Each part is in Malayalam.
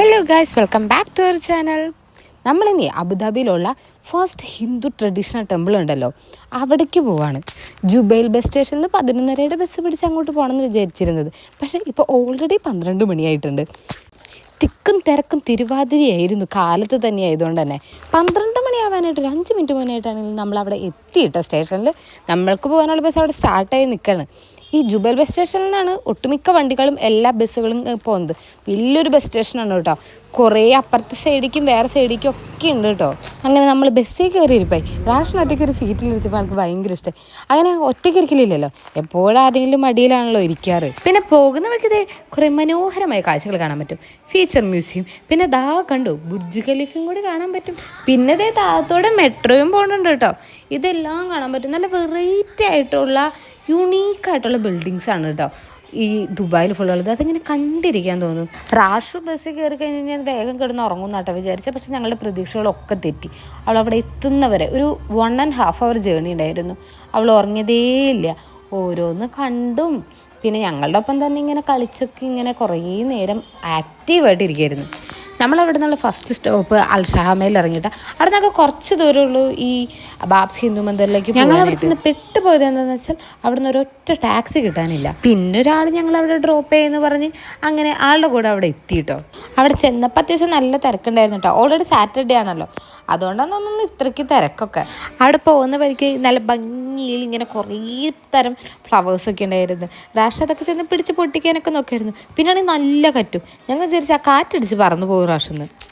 Hello guys welcome back to our channel നമ്മളിനി അബുദാബിയിലുള്ള ഫസ്റ്റ് ഹിന്ദു ട്രഡീഷണൽ ടെമ്പിൾ ഉണ്ടല്ലോ. അവിടേക്ക് പോവാണ്. ജുബൈൽ ബസ് സ്റ്റേഷനിൽ നിന്ന് പതിനൊന്നരയുടെ ബസ് പിടിച്ച് അങ്ങോട്ട് പോകണമെന്ന് വിചാരിച്ചിരുന്നത്. പക്ഷേ ഇപ്പോൾ ഓൾറെഡി പന്ത്രണ്ട് മണിയായിട്ടുണ്ട്. തിക്കും തിരക്കും തിരുവാതിരയായിരുന്നു കാലത്ത് തന്നെ ആയതുകൊണ്ട് തന്നെ. പന്ത്രണ്ട് മണിയാവാനായിട്ട് ഒരു അഞ്ച് മിനിറ്റ് മുന്നായിട്ടാണെങ്കിൽ നമ്മൾ അവിടെ എത്തിയിട്ടോ സ്റ്റേഷനിൽ നമ്മൾക്ക് പോകാനുള്ള ബസ് അവിടെ സ്റ്റാർട്ടായി നിൽക്കുകയാണ് ഈ ജുബൽ ബസ് സ്റ്റേഷനിൽ നിന്നാണ് ഒട്ടുമിക്ക വണ്ടികളും എല്ലാ ബസ്സുകളും പോകുന്നത് വലിയൊരു ബസ് സ്റ്റേഷനാണ് കേട്ടോ. കുറേ അപ്പുറത്തെ സൈഡിലേക്കും വേറെ സൈഡിലേക്കും ഒക്കെ ഉണ്ട് കേട്ടോ. അങ്ങനെ നമ്മൾ ബസ്സിൽ കയറി ഇരിപ്പായി റാഷൻ ഒറ്റയ്ക്ക് ഒരു സീറ്റിലിരുത്തിയപ്പോൾ ആൾക്ക് ഭയങ്കര ഇഷ്ടമായി അങ്ങനെ ഒറ്റയ്ക്ക് ഇരിക്കലില്ലല്ലോ. എപ്പോഴും ആരെങ്കിലും മടിയിലാണല്ലോ ഇരിക്കാറ്. പിന്നെ പോകുന്ന വഴിക്ക് ഇതേ കുറേ മനോഹരമായ കാഴ്ചകൾ കാണാൻ പറ്റും. ഫീച്ചർ മ്യൂസിയം പിന്നെ ദാ കണ്ടു ബുർജ് ഖലീഫയും കൂടി കാണാൻ പറ്റും. പിന്നെ ഇതേ താഴത്തോടെ മെട്രോയും പോകുന്നുണ്ട് കേട്ടോ. ഇതെല്ലാം കാണാൻ പറ്റും. നല്ല വെറൈറ്റി ആയിട്ടുള്ള യുണീക്കായിട്ടുള്ള ബിൽഡിങ്സ് ആണ് കേട്ടോ. ഈ ദുബായിൽ ഫുൾ ഉള്ളത്. അതിങ്ങനെ കണ്ടിരിക്കാൻ തോന്നും? റാഷു ബസ്സിൽ കയറി കഴിഞ്ഞ് ഞാൻ വേഗം കിടന്ന് ഉറങ്ങും കേട്ടോ വിചാരിച്ച. പക്ഷെ ഞങ്ങളുടെ പ്രതീക്ഷകളൊക്കെ തെറ്റി. അവൾ അവിടെ എത്തുന്നവരെ ഒരു one and half hour journey ഉണ്ടായിരുന്നു. അവൾ ഉറങ്ങിയതേ ഇല്ല. ഓരോന്ന് കണ്ടും. പിന്നെ ഞങ്ങളുടെ ഒപ്പം തന്നെ ഇങ്ങനെ കളിച്ചൊക്കെ ഇങ്ങനെ കുറേ നേരം ആക്റ്റീവായിട്ട് ഇരിക്കുകയായിരുന്നു നമ്മൾ അവിടെ നിന്നുള്ള ഫസ്റ്റ് സ്റ്റോപ്പ് അൽ ഷഹാമയിൽ ഇറങ്ങിയിട്ട് അവിടെ നിന്നൊക്കെ കുറച്ച് ദൂരമുള്ളൂ ഈ ബാബ്സ് ഹിന്ദു മന്ദിറിലേക്ക് ഞങ്ങൾ അവിടെ നിന്ന് പെട്ടുപോയത് എന്താണെന്ന് വെച്ചാൽ അവിടെ നിന്ന് ഒരൊറ്റ ടാക്സി കിട്ടാനില്ല. പിന്നെ ഒരാൾ ഞങ്ങൾ അവിടെ ഡ്രോപ്പ് ചെയ്യുമെന്ന് പറഞ്ഞ് അങ്ങനെ ആളുടെ കൂടെ അവിടെ എത്തിയിട്ടോ. അവിടെ ചെന്നപ്പോൾ അത്യാവശ്യം നല്ല തിരക്കുണ്ടായിരുന്നു കേട്ടോ. ഓൾറെഡി സാറ്റർഡേ ആണല്ലോ. അതുകൊണ്ടാണ് തോന്നുന്നു ഇത്രയ്ക്ക് തിരക്കൊക്കെ. അവിടെ പോകുന്ന വഴിക്ക് നല്ല ഭംഗിയിൽ ഇങ്ങനെ കുറേ തരം ഫ്ലവേഴ്സൊക്കെ ഉണ്ടായിരുന്നു. റാഷ് അതൊക്കെ ചെന്ന് പിടിച്ച് പൊട്ടിക്കാനൊക്കെ നോക്കിയായിരുന്നു. പിന്നെയാണെങ്കിൽ നല്ല കറ്റും. ഞങ്ങൾ വിചാരിച്ചു ആ കാറ്റടിച്ച് പറന്നു പോകും റാഷെന്ന്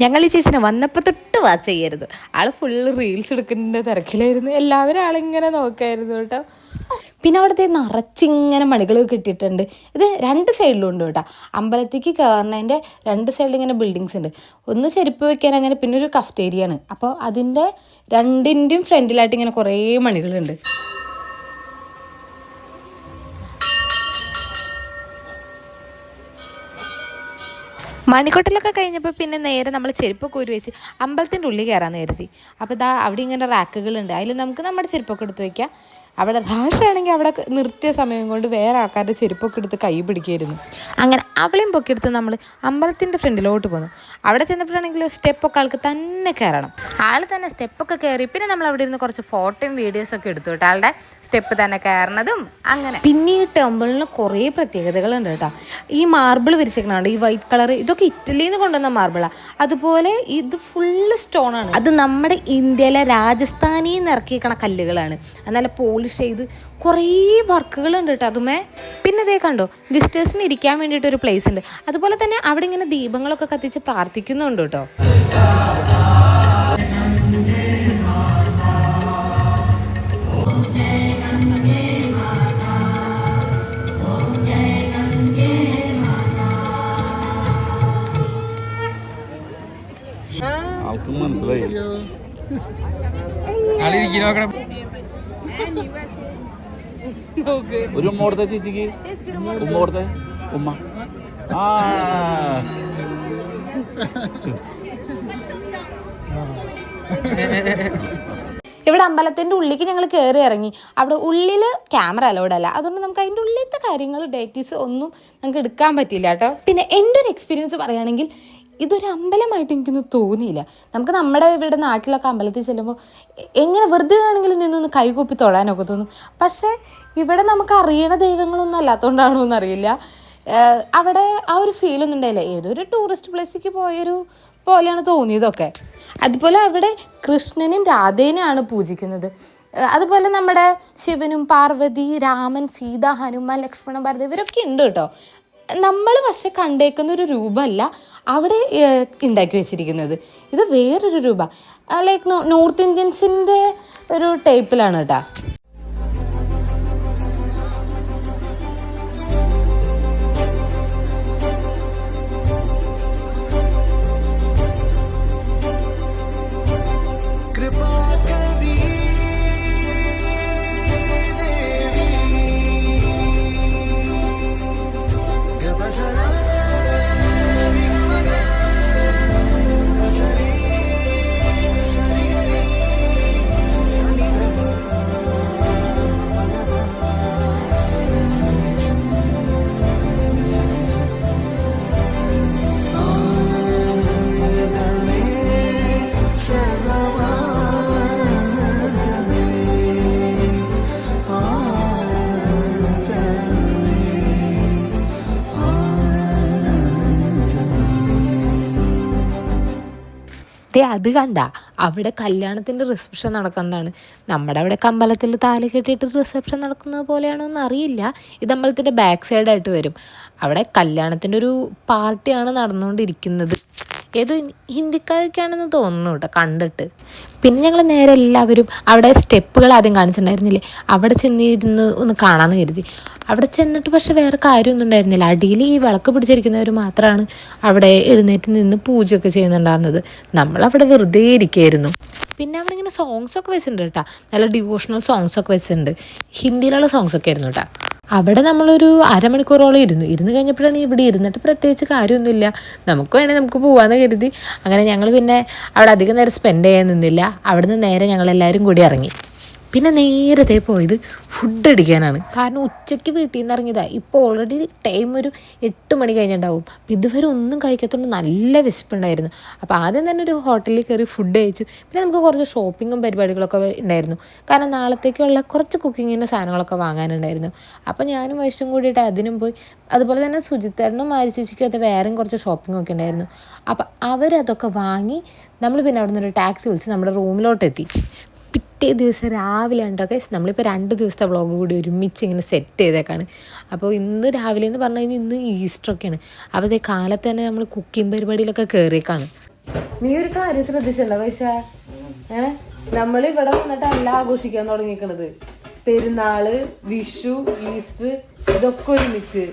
ഞങ്ങൾ ഈ ചേച്ചിനെ വന്നപ്പോൾ തൊട്ട് വാച്ച് ചെയ്യരുത്. ആൾ ഫുള്ള് റീൽസ് എടുക്കുന്നതിന്റെ തിരക്കിലായിരുന്നു. എല്ലാവരും ആളിങ്ങനെ നോക്കായിരുന്നു കേട്ടോ. പിന്നെ അവിടുത്തെ നിറച്ചിങ്ങനെ മണികൾ കിട്ടിയിട്ടുണ്ട്. ഇത് രണ്ട് സൈഡിലും ഉണ്ട് കേട്ടോ. അമ്പലത്തേക്ക് കയറുന്നതിന്റെ രണ്ട് സൈഡിൽ ഇങ്ങനെ ബിൽഡിങ്സ് ഉണ്ട്. ഒന്ന് ചെരുപ്പ് വെക്കാൻ അങ്ങനെ പിന്നെ ഒരു കഫ്റ്റേരിയാണ് അപ്പോൾ അതിന്റെ രണ്ടിന്റെയും ഫ്രണ്ടിലായിട്ട് ഇങ്ങനെ കുറേ മണികളുണ്ട്. മണിക്കൊട്ടിലൊക്കെ കഴിഞ്ഞപ്പോൾ പിന്നെ നേരെ നമ്മൾ ചെരുപ്പൊക്കെ ഒരു വെച്ച് അമ്പലത്തിന്റെ ഉള്ളിൽ കയറാൻ കരുതി. അപ്പോൾ ഇതാ അവിടെ ഇങ്ങനെ റാക്കുകളുണ്ട്. അതിൽ നമുക്ക് നമ്മുടെ ചെരുപ്പൊക്കെ എടുത്ത് വയ്ക്കാം അവിടെ റാഷാണെങ്കിൽ അവിടെ നിർത്തിയ സമയം കൊണ്ട് വേറെ ആൾക്കാരുടെ ചെരുപ്പൊക്കെ എടുത്ത് കൈ പിടിക്കുമായിരുന്നു. അങ്ങനെ അവളെയും പൊക്കിയെടുത്ത് നമ്മൾ അമ്പലത്തിന്റെ ഫ്രണ്ടിലോട്ട് പോന്നു. അവിടെ ചെന്നപ്പോഴാണെങ്കിൽ സ്റ്റെപ്പൊക്കെ ആൾക്ക് തന്നെ കയറണം. ആൾ തന്നെ സ്റ്റെപ്പൊക്കെ കയറി. പിന്നെ നമ്മൾ അവിടെ ഇരുന്ന് കുറച്ച് ഫോട്ടോയും വീഡിയോസൊക്കെ എടുത്തു കേട്ടോ. ആളുടെ സ്റ്റെപ്പ് തന്നെ കയറണതും അങ്ങനെ. പിന്നെ ഈ ടെമ്പിളിന് കുറേ പ്രത്യേകതകളുണ്ട് കേട്ടോ. ഈ മാർബിൾ വിരിച്ചേക്കണുണ്ട് ഈ വൈറ്റ് കളർ ഇതൊക്കെ ഇറ്റലിയിൽ നിന്ന് കൊണ്ടുവന്ന മാർബിളാണ് അതുപോലെ ഇത് ഫുള്ള് സ്റ്റോൺ ആണ് അത് നമ്മുടെ ഇന്ത്യയിലെ രാജസ്ഥാനിൽ നിന്ന് ഇറക്കിയേക്കണ കല്ലുകളാണ്. അതല്ല നല്ല പോളിഷ് ചെയ്ത് കുറേ വർക്കുകളുണ്ട് കേട്ടോ. അതുമേ പിന്നെ ഇതേ കണ്ടോ വിസിറ്റേഴ്സിന് ഇരിക്കാൻ വേണ്ടിയിട്ട് ഒരു പ്ലേസ് ഉണ്ട്. അതുപോലെ തന്നെ അവിടെ ഇങ്ങനെ ദീപങ്ങളൊക്കെ കത്തിച്ച് പ്രാർത്ഥിക്കുന്നുണ്ട് കേട്ടോ. ആൾക്കും മനസ്സിലായി. ഒരു ഉമ്മ കൊടുത്ത ചേച്ചിക്ക്. ഉമ്മ കൊടുത്ത. ഉമ്മ. ആ. ഇവിടെ അമ്പലത്തിന്റെ ഉള്ളിലേക്ക് ഞങ്ങൾ കയറി ഇറങ്ങി. അവിടെ ഉള്ളിൽ ക്യാമറ അലോഡ് അല്ല. അതുകൊണ്ട് നമുക്ക് അതിന്റെ ഉള്ളിലത്തെ കാര്യങ്ങൾ ഡേറ്റീസ് ഒന്നും നമുക്ക് എടുക്കാൻ പറ്റിയില്ല കേട്ടോ. പിന്നെ എന്റെ ഒരു എക്സ്പീരിയൻസ് പറയുകയാണെങ്കിൽ ഇതൊരു അമ്പലമായിട്ട് എനിക്കൊന്നും തോന്നിയില്ല. നമുക്ക് നമ്മുടെ ഇവിടെ നാട്ടിലൊക്കെ അമ്പലത്തിൽ ചെല്ലുമ്പോൾ എങ്ങനെ വെറുതെ ആണെങ്കിലും നിന്നൊന്ന് കൈകൂപ്പി തൊഴാനൊക്കെ തോന്നും. പക്ഷേ ഇവിടെ നമുക്ക് അറിയണ ദൈവങ്ങളൊന്നും അല്ലാത്തതുകൊണ്ടാണോ എന്നറിയില്ല. അവിടെ ആ ഒരു ഫീലൊന്നും ഉണ്ടായില്ല. ഏതൊരു ടൂറിസ്റ്റ് പ്ലേസിലേക്ക് പോയൊരു പോലെയാണ് തോന്നിയതൊക്കെ. അതുപോലെ അവിടെ കൃഷ്ണനും രാധേനെയാണ് പൂജിക്കുന്നത്. അതുപോലെ നമ്മുടെ ശിവനും പാർവതി രാമൻ സീത ഹനുമാൻ ലക്ഷ്മണ ഭരത ഇവരൊക്കെ ഉണ്ട് കേട്ടോ. നമ്മൾ പക്ഷെ കണ്ടേക്കുന്ന ഒരു രൂപമല്ല അവിടെ ഉണ്ടാക്കി വെച്ചിരിക്കുന്നത്. ഇത് വേറൊരു രൂപ. ലൈക്ക് നോർത്ത് ഇന്ത്യൻസിന്റെ ഒരു ടൈപ്പിലാണ് കേട്ടോ. ദേ അത് കണ്ട. അവിടെ കല്യാണത്തിന്റെ റിസപ്ഷൻ നടക്കുന്നതാണ്. നമ്മുടെ അവിടെ കമ്പലത്തിൽ താലി കെട്ടിയിട്ട് റിസപ്ഷൻ നടക്കുന്നത് പോലെയാണോ എന്ന് അറിയില്ല. ഇത് അമ്പലത്തിന്റെ ബാക്ക് സൈഡായിട്ട് വരും. അവിടെ കല്യാണത്തിന്റെ ഒരു പാർട്ടിയാണ് നടന്നുകൊണ്ടിരിക്കുന്നത്. ഏതോ ഹിന്ദിക്കാരൊക്കെയാണെന്ന് തോന്നുന്നു കേട്ടോ കണ്ടിട്ട്. പിന്നെ ഞങ്ങൾ നേരെ എല്ലാവരും അവിടെ സ്റ്റെപ്പുകൾ ആദ്യം കാണിച്ചിട്ടുണ്ടായിരുന്നില്ലേ? അവിടെ ചെന്നിരുന്ന് ഒന്ന് കാണാമെന്ന് കരുതി. അവിടെ ചെന്നിട്ട് പക്ഷെ വേറെ കാര്യമൊന്നും ഉണ്ടായിരുന്നില്ല. അടിയിൽ ഈ വിളക്ക് പിടിച്ചിരിക്കുന്നവർ മാത്രമാണ് അവിടെ എഴുന്നേറ്റ് നിന്ന് പൂജയൊക്കെ ചെയ്യുന്നുണ്ടായിരുന്നത്. നമ്മളവിടെ വെറുതെ ഇരിക്കുകയായിരുന്നു പിന്നെ അവിടെ ഇങ്ങനെ സോങ്സ് ഒക്കെ വെച്ചിട്ടുണ്ട് കേട്ടോ. നല്ല ഡിവോഷണൽ സോങ്സ് ഒക്കെ വെച്ചിട്ടുണ്ട്. ഹിന്ദിയിലുള്ള സോങ്സ് ഒക്കെ ആയിരുന്നു കേട്ടോ. അവിടെ നമ്മളൊരു അരമണിക്കൂറോളം ഇരുന്നു ഇരുന്ന് കഴിഞ്ഞപ്പോഴാണ് ഇവിടെ ഇരുന്നിട്ട് പ്രത്യേകിച്ച് കാര്യമൊന്നുമില്ല. നമുക്ക് വേണേൽ നമുക്ക് പോകാമെന്ന് കരുതി. അങ്ങനെ ഞങ്ങൾ പിന്നെ അവിടെ അധികം നേരം സ്പെൻഡ് ചെയ്യാൻ നിന്നില്ല. അവിടുന്ന് നേരെ ഞങ്ങളെല്ലാവരും കൂടി ഇറങ്ങി. പിന്നെ നേരത്തെ പോയത് ഫുഡ് അടിക്കാനാണ്. കാരണം ഉച്ചയ്ക്ക് വീട്ടിൽ നിന്ന് ഇറങ്ങിയതാണ് ഇപ്പോൾ ഓൾറെഡി ടൈം ഒരു എട്ട് മണി കഴിഞ്ഞിട്ടുണ്ടാവും. അപ്പം ഇതുവരെ ഒന്നും കഴിക്കാത്തതുകൊണ്ട് നല്ല വിശപ്പുണ്ടായിരുന്നു. അപ്പോൾ ആദ്യം തന്നെ ഒരു ഹോട്ടലിൽ കയറി ഫുഡ് കഴിച്ചു. പിന്നെ നമുക്ക് കുറച്ച് ഷോപ്പിങ്ങും പരിപാടികളൊക്കെ ഉണ്ടായിരുന്നു. കാരണം നാളത്തേക്കുള്ള കുറച്ച് കുക്കിങ്ങിന്റെ സാധനങ്ങളൊക്കെ വാങ്ങാനുണ്ടായിരുന്നു. അപ്പോൾ ഞാനും വൈഷും കൂടിയിട്ട് അതിനും പോയി. അതുപോലെ തന്നെ സുജിത്തേട്ടനും മാരി ചേച്ചിക്കും അത് വേറെയും കുറച്ച് ഷോപ്പിംഗ് ഒക്കെ ഉണ്ടായിരുന്നു. അപ്പം അവരതൊക്കെ വാങ്ങി നമ്മൾ പിന്നെ അവിടെ നിന്ന് ഒരു ടാക്സി വിളിച്ച് നമ്മുടെ റൂമിലോട്ടെത്തി പിറ്റേ ദിവസം രാവിലെ ഉണ്ടൊക്കെ നമ്മളിപ്പോൾ രണ്ട് ദിവസത്തെ വ്ളോഗ് കൂടി ഒരുമിച്ച് ഇങ്ങനെ സെറ്റ് ചെയ്തേക്കാണ്. അപ്പോൾ ഇന്ന് രാവിലെ എന്ന് പറഞ്ഞു കഴിഞ്ഞാൽ ഇന്ന് ഈസ്റ്ററൊക്കെയാണ് അപ്പോൾ ഇതേ കാലത്ത് തന്നെ നമ്മൾ കുക്കിംഗ് പരിപാടിയിലൊക്കെ കയറിയേക്കാണ് നീ ഒരു കാര്യം ശ്രദ്ധിച്ചല്ലോ പൈസ ഏഹ് നമ്മൾ ഇവിടെ വന്നിട്ട് എല്ലാം ആഘോഷിക്കാൻ തുടങ്ങിയിരിക്കണത് പെരുന്നാൾ വിഷു ഈസ്റ്റർ ഇതൊക്കെ ഒരുമിച്ച്.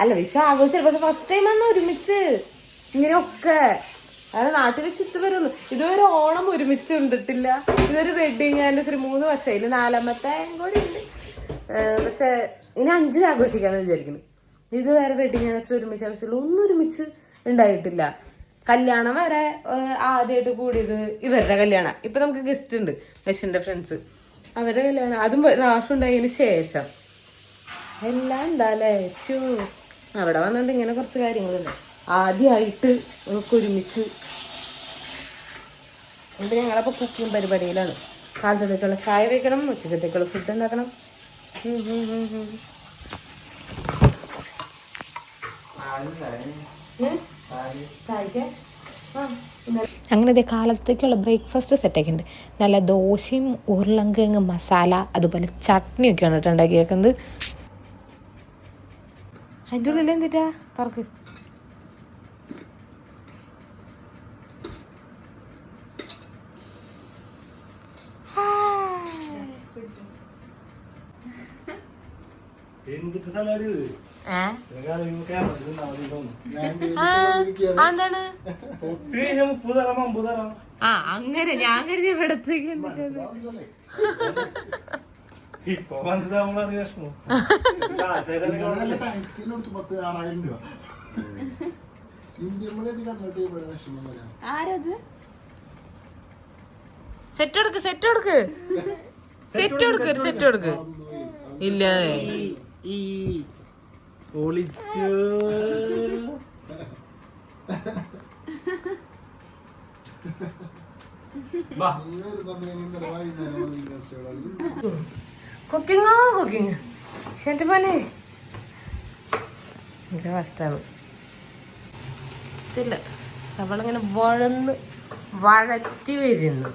അല്ല വിഷു ആഘോഷിച്ചു പക്ഷെ ഫസ്റ്റ് ടൈം ആണ് ഒരുമിച്ച്. ഇങ്ങനെയൊക്കെ. അതായത് നാട്ടിൽ ചിത്ത് വരുന്നു ഇതുവരെ ഓണം ഒരുമിച്ച് കണ്ടിട്ടില്ല ഇതൊരു വെഡിങ് ആനിവേഴ്സറി മൂന്ന് വർഷം ഇല്ല നാലാമത്തെ കൂടി ഉണ്ട്. പക്ഷെ ഇനി അഞ്ച് ആഘോഷിക്കാന്ന് വിചാരിക്കുന്നു. ഇതുവരെ വെഡിങ് ആനിവേഴ്സറി ഒരുമിച്ച് ആഘോഷിച്ചില്ല ഒന്നും ഒരുമിച്ച് ഉണ്ടായിട്ടില്ല. കല്യാണം വരെ ആദ്യമായിട്ട് കൂടിയത് ഇവരുടെ കല്യാണം. ഇപ്പൊ നമുക്ക് ഗസ്റ്റ് ഉണ്ട് യശിന്റെ ഫ്രണ്ട്സ് അവരുടെ കല്യാണം. അതും റാഷ് ഉണ്ടായതിന് ശേഷം. എല്ലാം എന്താല്ലേ ഷൂ അവിടെ വന്നിട്ട് ഇങ്ങനെ കുറച്ച് കാര്യങ്ങളുണ്ട്. ആദ്യമായിട്ട് നമുക്ക് ഒരുമിച്ച് എന്നിട്ട് ഞങ്ങളപ്പോൾ കുക്കിംഗ് പരിപാടിയിലാണ്? കാലത്തേക്കുള്ള ചായ വയ്ക്കണം ഉച്ചക്കത്തേക്കുള്ള ഫുഡ് ഉണ്ടാക്കണം. അങ്ങനെ ഇതേ കാലത്തേക്കുള്ള ബ്രേക്ക്ഫാസ്റ്റ് സെറ്റൊക്കെ ഉണ്ട് നല്ല ദോശയും ഉരുളങ്കിഴങ്ങ് മസാല അതുപോലെ ചട്നിയൊക്കെയാണ് കേട്ടോ ഉണ്ടാക്കിയേക്കുന്നത് അതിന്റെ ഉള്ളിൽ എന്തിട്ടാ? തുറക്ക് എന്തിട്ട് സലാഡ് ഇത് ഏ? പൊട്ടി ആ, എന്താണ് ആ അങ്ങനെ ഞാൻ കരുതി ഇവിടത്തേക്ക് ഇപ്പൊ മനസ്സിലാവുമ്പോഴാണ് വിഷമം. ടാക്സിയിലെടുത്ത് പത്ത് ആറായിരം രൂപ. സെറ്റ് കൊടുക്ക് സെറ്റ് കൊടുക്ക്. സെറ്റ് കൊടുക്ക് സെറ്റ് കൊടുക്ക് ഇല്ല. ഈ ഒളിച്ചു. കുക്കിങ്ങോ കുക്കിങ് ശരി പോലെ ഇത് ഫസ്റ്റാണ് ഇതില്ല സവള ഇങ്ങനെ വഴന്ന് വഴറ്റി വരുന്നു.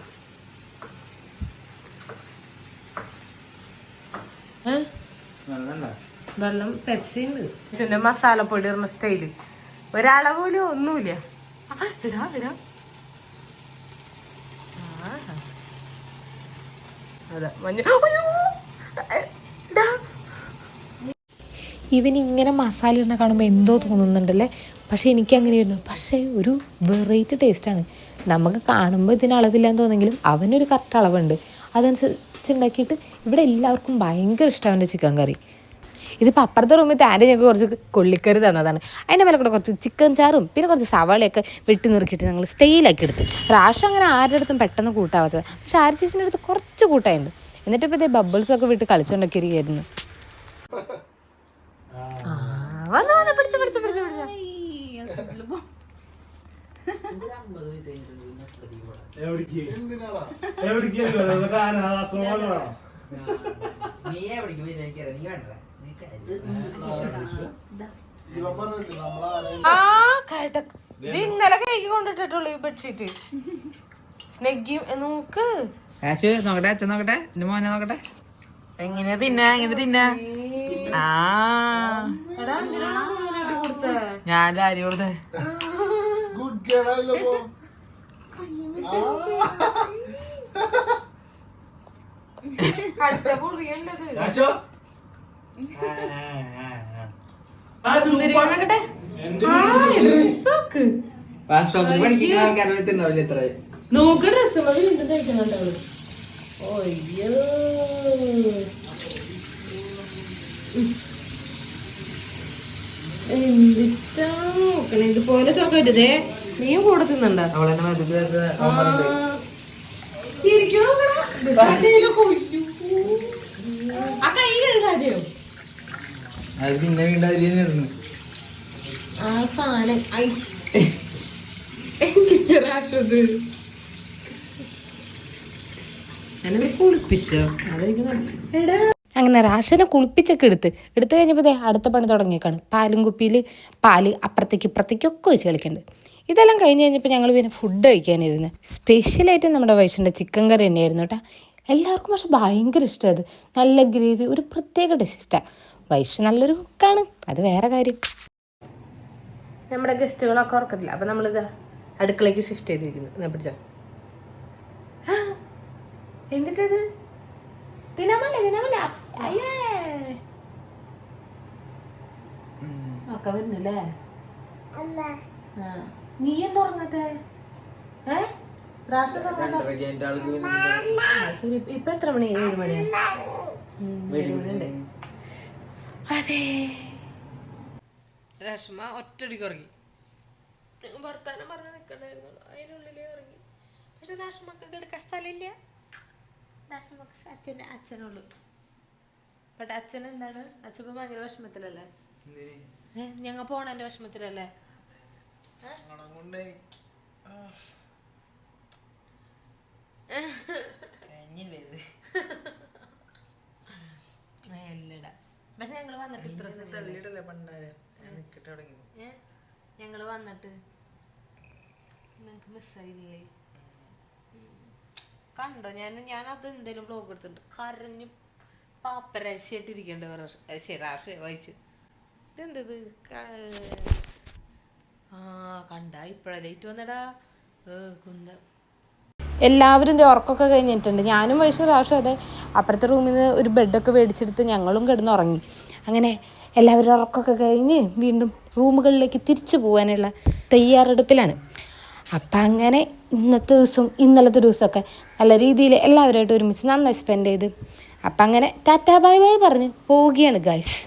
ഏ? വെള്ളം പെപ്സിയും പക്ഷെ മസാലപ്പൊടി ഇടുന്ന സ്റ്റൈൽ. ഒരളവ് പോലും ഒന്നുമില്ല ഇടാ ഇടാ. ആഹാ. അതെ മഞ്ഞ. ഇങ്ങനെ മസാല ഇടുന്ന കാണുമ്പോൾ എന്തോ തോന്നുന്നുണ്ടല്ലേ? പക്ഷെ എനിക്ക് അങ്ങനെയായിരുന്നു പക്ഷേ ഒരു വെറൈറ്റി ടേസ്റ്റാണ് നമുക്ക് കാണുമ്പോൾ ഇതിന് അളവില്ലാന്ന് തോന്നെങ്കിലും അവനൊരു കറക്റ്റ് അളവുണ്ട്. അതനുസരിച്ച് ഉണ്ടാക്കിയിട്ട് ഇവിടെ എല്ലാവർക്കും ഭയങ്കര ഇഷ്ടമാണ് എന്റെ ചിക്കൻ കറി. ഇതിപ്പോൾ അപ്പുറത്തെ റൂമിൽ തന്നെ ഞങ്ങൾക്ക് കുറച്ച് കൊള്ളിക്കറി തന്നതാണ് അതിന്റെ മേലെ കൂടെ കുറച്ച് ചിക്കൻ ചാറും പിന്നെ കുറച്ച് സവാളയൊക്കെ വെട്ടി നിറുക്കിയിട്ട് ഞങ്ങൾ സ്റ്റൈലാക്കി എടുത്ത് പ്രാവശ്യം അങ്ങനെ ആരുടെ അടുത്തും പെട്ടെന്ന് കൂട്ടാവാത്തത്. പക്ഷെ ആര് ചേച്ചിന്റെ അടുത്ത് കുറച്ച് കൂട്ടായുണ്ട് എന്നിട്ട് ഇപ്പോൾ ഇതേ ബബിൾസൊക്കെ വിട്ട് കളിച്ചുകൊണ്ടൊക്കെ ഇരിക്കുകയായിരുന്നു ആ, വന്നു വന്നു പിടിച്ചു പിടിച്ചു പിടിച്ചു പിടിച്ചു. അനാഥാശ്രമങ്ങളാണോ നീ എനിക്കറിയാം. വേണ്ട? ആ ഇത് ഇന്നലെ കൈക്ക് കൊണ്ടിട്ടുള്ളൂ ഈ ബെഡ്ഷീറ്റ് സ്നെഗ്ഗി നോക്ക് ആശു നോക്കട്ടെ അച്ഛൻ നോക്കട്ടെ എന്റെ മോനെ നോക്കട്ടെ. എങ്ങനെ തിന്നാ? എങ്ങനെ തിന്നാ? ആ. ഞാൻ അരി കൊടുത്തേ? കേടായല്ലോ നോക്ക് ഡ്രസ്സ് മതി വീണ്ടും തയ്ക്കുന്നുണ്ട് അവൾ. അയ്യോ. എന്തിട്ടാ നോക്കണേ? ഇതുപോലെ ചോക്ലേറ്റ് ഇതേ. നീയും കൂടെ തിന്നണ്ട പിന്നെ വീണ്ടും ആ സാധനം. എന്നെ കുളിപ്പിച്ചോ? എടാ. അങ്ങനെ റാഷനെ കുളിപ്പിച്ചൊക്കെ എടുത്ത് എടുത്തു കഴിഞ്ഞപ്പോൾ ദേ അടുത്ത പണി തുടങ്ങിയേക്കാണ്. പാലും കുപ്പിയിൽ പാൽ അപ്പുറത്തേക്ക് ഇപ്പുറത്തേക്കൊക്കെ വെച്ച് കളിക്കുന്നുണ്ട് ഇതെല്ലാം കഴിഞ്ഞ് കഴിഞ്ഞപ്പോൾ ഞങ്ങൾ പിന്നെ ഫുഡ് കഴിക്കാനിരുന്നു. സ്പെഷ്യലായിട്ട് നമ്മുടെ വൈഷിന്റെ ചിക്കൻ കറി തന്നെയായിരുന്നു കേട്ടോ. എല്ലാവർക്കും പക്ഷെ ഭയങ്കര ഇഷ്ടമാണ് അത്. നല്ല ഗ്രേവി ഒരു പ്രത്യേക ടേസ്റ്റാണ് വൈഷ് നല്ലൊരു കുക്കാണ് അത് വേറെ കാര്യം. നമ്മുടെ ഗസ്റ്റുകളൊക്കെ ഓർക്കത്തില്ല അപ്പം നമ്മളിത് അടുക്കളയ്ക്ക് ഷിഫ്റ്റ് ചെയ്തിരിക്കുന്നു. എന്നാ പിടിച്ചോ. എന്നിട്ടത് തിനാമല്ലേ തിനാമല്ല അയ്യേ. ഒക്കെ വരുന്നില്ലേ? ആ. നീ എന്താ ഉറങ്ങാത്തെ? ഏ? പ്രാവശ്യം തുറങ്ങാത്ത ആ, ശരി. ഇപ്പൊ- എത്ര മണി? ഏഴ് മണിയാ? ഉം, ഏഴ് മണിയുണ്ട്. അതെ. രശ്മ ഒറ്റടിക്ക് ഉറങ്ങി. വർത്താനം പറഞ്ഞ് നിൽക്കണ്ടായിരുന്നു അതിനുള്ളിലേ ഇറങ്ങി പക്ഷെ രാഷ്മക്ക് കിടക്കാൻ സ്ഥലമില്ല. രാഷ്മക്ക് അച്ഛന്റെ അച്ഛനുള്ളൂ ബട്ട് അച്ഛൻ എന്താണ്? അച്ഛൻ ഇപ്പൊ ഭയങ്കര വിഷമത്തിലല്ലേ? ഞങ്ങ ഞങ്ങൾ പോണതിന്റെ വിഷമത്തിലല്ലേ? പക്ഷെ ഞങ്ങൾ വന്നിട്ട് ഇത്ര വന്നിട്ട് നിങ്ങക്ക് മിസ്സായില്ലേ കണ്ടോ? ഞാൻ ഞാൻ അത് എന്തേലും ബ്ലോഗ് എടുത്തിട്ടുണ്ട്. കരഞ്ഞ് പാപ്പരാശിയായിട്ടിരിക്കേണ്ട ശരി രാഷ്ട്രീയ വായിച്ചു. ഇതെന്തത് ആ കണ്ട ഇപ്പഴാ ലേറ്റ് വന്നടാ. കുന്ത. എല്ലാവരും ഉറക്കമൊക്കെ കഴിഞ്ഞിട്ടുണ്ട്. ഞാനും വൈഷു പ്രാവശ്യം അതെ അപ്പുറത്തെ റൂമിൽ നിന്ന് ഒരു ബെഡൊക്കെ മേടിച്ചെടുത്ത് ഞങ്ങളും കിടന്ന് ഉറങ്ങി അങ്ങനെ എല്ലാവരും ഉറക്കമൊക്കെ കഴിഞ്ഞ് വീണ്ടും റൂമുകളിലേക്ക് തിരിച്ചു പോകാനുള്ള തയ്യാറെടുപ്പിലാണ്. അപ്പം അങ്ങനെ ഇന്നത്തെ ദിവസം ഇന്നലത്തെ ദിവസമൊക്കെ നല്ല രീതിയിൽ എല്ലാവരുമായിട്ട് ഒരുമിച്ച് നന്നായി സ്പെൻഡ് ചെയ്ത്. അപ്പം അങ്ങനെ ടാറ്റാ ബൈ ബൈ പറഞ്ഞ് പോവുകയാണ് ഗായ്സ്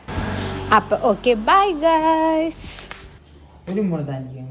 അപ്പം ഓക്കെ ബൈ ഗായ്സ് ഒരു മുള താനിക്ക്